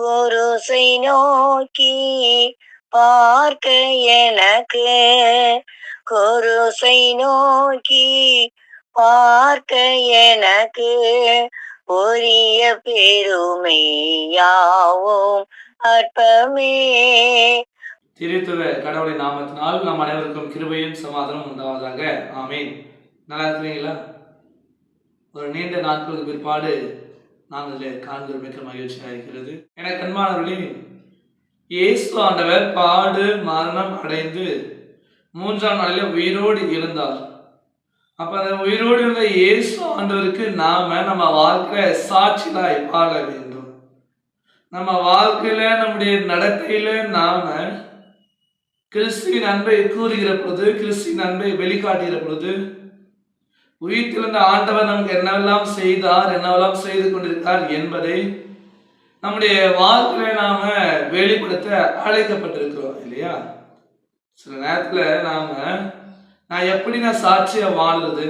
குருசை நோக்கி பார்க்க எனக்கு. குருசை நோக்கி பார்க்க எனக்கு. உரிய பெருமையாவும் அற்பமே. திருத்துவ கடவுளை நாமத்தினால் நம் அனைவருக்கும் கிருபையும் சமாதானம் உண்டாவதாக. ஆமீன். நல்லா இருக்கிறீங்களா? ஒரு நீண்ட நாட்களுக்கு பிற்பாடு நாம் இதில் காண்கிற மிக்க மகிழ்ச்சியாக இருக்கிறது. எனக்கு அன்பானவர்களே இயேசு ஆண்டவர் பாடு மரணம் அடைந்து மூன்றாம் நாளில் உயிரோடு இருந்தார். அப்ப அந்த உயிரோடு இருந்த இயேசு ஆண்டவருக்கு நாம நம்ம வாழ்க்கையில சாட்சிகளாய் வாழ வேண்டும். நம்ம வாழ்க்கையில நம்முடைய நடத்தையில நாம கிறிஸ்துவின் அன்பை கூறுகிற பொழுது கிறிஸ்துவின் அன்பை வெளிக்காட்டுகிற பொழுது உயிர்த்திருந்த ஆண்டவர் நமக்கு என்னவெல்லாம் செய்தார் என்னவெல்லாம் செய்து கொண்டிருக்கார் என்பதை நம்முடைய வாழ்க்கையில நாம வெளிப்படுத்த அழைக்கப்பட்டிருக்கிறோம் இல்லையா? சில நேரத்துல நாம நான் எப்படி நான் சாட்சியா வாழுறது?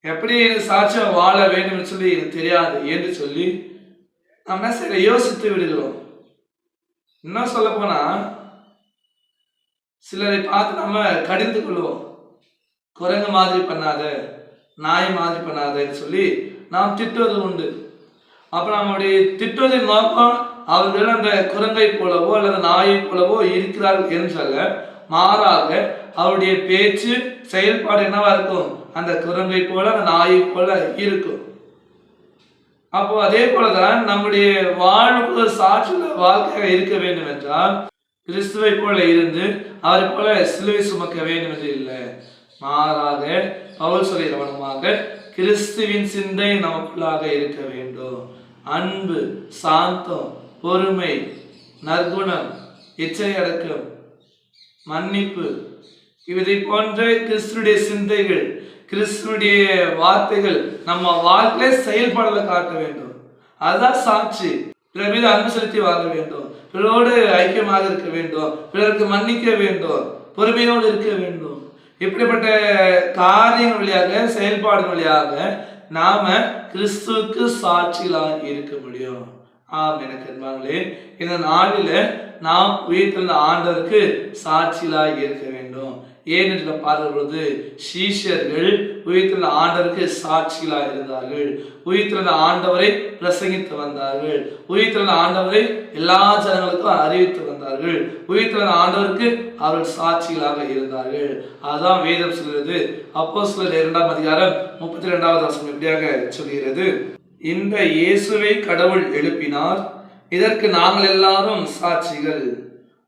எப்படி எனக்கு சாட்சியா வாழ வேண்டும் சொல்லி எனக்கு தெரியாது என்று சொல்லி நம்ம சில யோசித்து விடுகிறோம். இன்னும் சொல்ல போனா சிலரை பார்த்து நம்ம கடிந்து கொள்வோம். குரங்கு மாதிரி பண்ணாத நாய் மாதிரி பண்ணாதன்னு சொல்லி நாம் திட்டுவது உண்டு. அப்புறம் நம்முடைய திட்டுவதின் நோக்கம் அவர்கள் அந்த குரங்கை போலவோ அல்லது நாயை போலவோ இருக்கிறார்கள் என்று சொல்ல மாறாக அவருடைய பேச்சு செயல்பாடு என்னவா இருக்கும்? அந்த குரங்கை போல அந்த நாயை போல இருக்கும். அப்போ அதே போலதான் நம்முடைய வாழ்வு சாட்சியில் வாழ்க்கையாக இருக்க வேண்டும் என்றால் கிறிஸ்துவை போல இருந்து அவரை போல சிலுவை சுமக்க வேண்டும் என்று இல்லை. மாறாக பவுல் சொல்லிடவனமாக கிறிஸ்துவின் சிந்தை நமக்குள்ளாக இருக்க வேண்டும். அன்பு சாந்தம் பொறுமை நற்குணம் எச்சரி அடக்கம் மன்னிப்பு. இதை போன்ற கிறிஸ்துடைய சிந்தைகள் கிறிஸ்துடைய வார்த்தைகள் நம்ம வாழ்க்கையில செயல்பாடல காட்ட வேண்டும். அதுதான் சாட்சி. பிறர் மீது அன்பு செலுத்தி வாழ வேண்டும். பிறரோடு ஐக்கியமாக இருக்க வேண்டும். பிறருக்கு மன்னிக்க வேண்டும். பொறுமையோடு இருக்க வேண்டும். இப்படிப்பட்ட காரியங்கள் வழியாக செயல்பாடு வழியாக நாம கிறிஸ்துவுக்கு சாட்சிகளாக இருக்க முடியும். ஆம் எனக்கு அன்பாங்களே இந்த நாளில நாம் உயிர்த்தெழுந்த ஆண்டவருக்கு சாட்சிகளாக இருக்க வேண்டும். ஏனென்று என்று பார்க்கும் பொழுது சீஷர்கள் உயிர்த்தெழுந்த ஆண்டவருக்கு சாட்சிகளாக இருந்தார்கள். உயிர்த்தெழுந்த ஆண்டவரை பிரசங்கித்து வந்தார்கள். உயிர்த்தெழுந்த ஆண்டவரை எல்லா ஜனங்களுக்கும் அறிவித்து வந்தார்கள். உயிர்த்தெழுந்த ஆண்டவருக்கு அவர்கள் சாட்சிகளாக இருந்தார்கள். அதுதான் வேதம் சொல்கிறது. அப்போ சிலர் இரண்டாம் அதிகாரம் முப்பத்தி ரெண்டாவது வசனம் எப்படியாக சொல்கிறது? இந்த இயேசுவை கடவுள் எழுப்பினார். இதற்கு நாங்கள் எல்லாரும் சாட்சிகள்.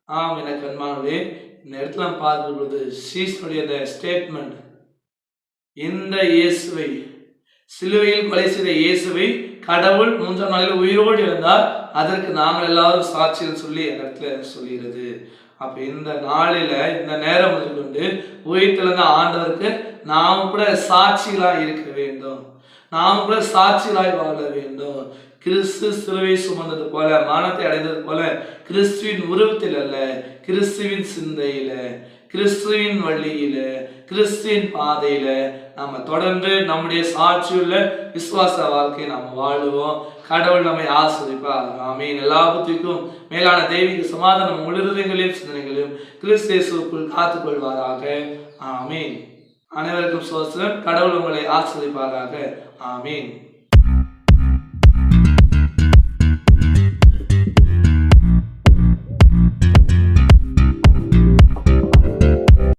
ஆம் எனக்கு அன்பானவே இந்த இடத்துல பார்க்கும் பொழுது சீசனுடைய ஸ்டேட்மெண்ட் இந்த இயேசுவை சிலுவையில் கொலை செய்த இயேசுவை கடவுள் மூன்றாம் நாளில் உயிரோடு இருந்தால் அதற்கு நாங்கள் எல்லாரும் சாட்சிகள் சொல்லி அந்த இடத்துல சொல்லுகிறது அப்போ இந்த நாளில் இந்த நேரம் முதற்கொண்டு உயிர்த்தெழுந்த ஆண்டவருக்கு நாம் கூட சாட்சிகளாக இருக்க வேண்டும். நாம் கூட சாட்சிகளாய் வாழ வேண்டும் கிறிஸ்து சிலுவை சுமந்தது போல மானத்தை அடைந்தது போல கிறிஸ்துவின் உருவத்தில் அல்ல கிறிஸ்துவின் சிந்தையில கிறிஸ்துவின் வழியில கிறிஸ்துவின் பாதையில நம்ம தொடர்ந்து நம்முடைய சாட்சியுள்ள விசுவாச வாழ்க்கையை நம்ம வாழுவோம். கடவுள் நம்மை ஆசிரிப்பார் ஆமீன். எல்லாபத்திற்கும் மேலான தெய்வீக சமாதானம் முழுதங்களையும் சிந்தனைகளையும் கிறிஸ்தேசுக்குள் காத்துக்கொள்வாராக. ஆமீன். அனைவருக்கும் சோசனம் கடவுள் உங்களை ஆஸ்வதிப்பாராக ஆமீன்.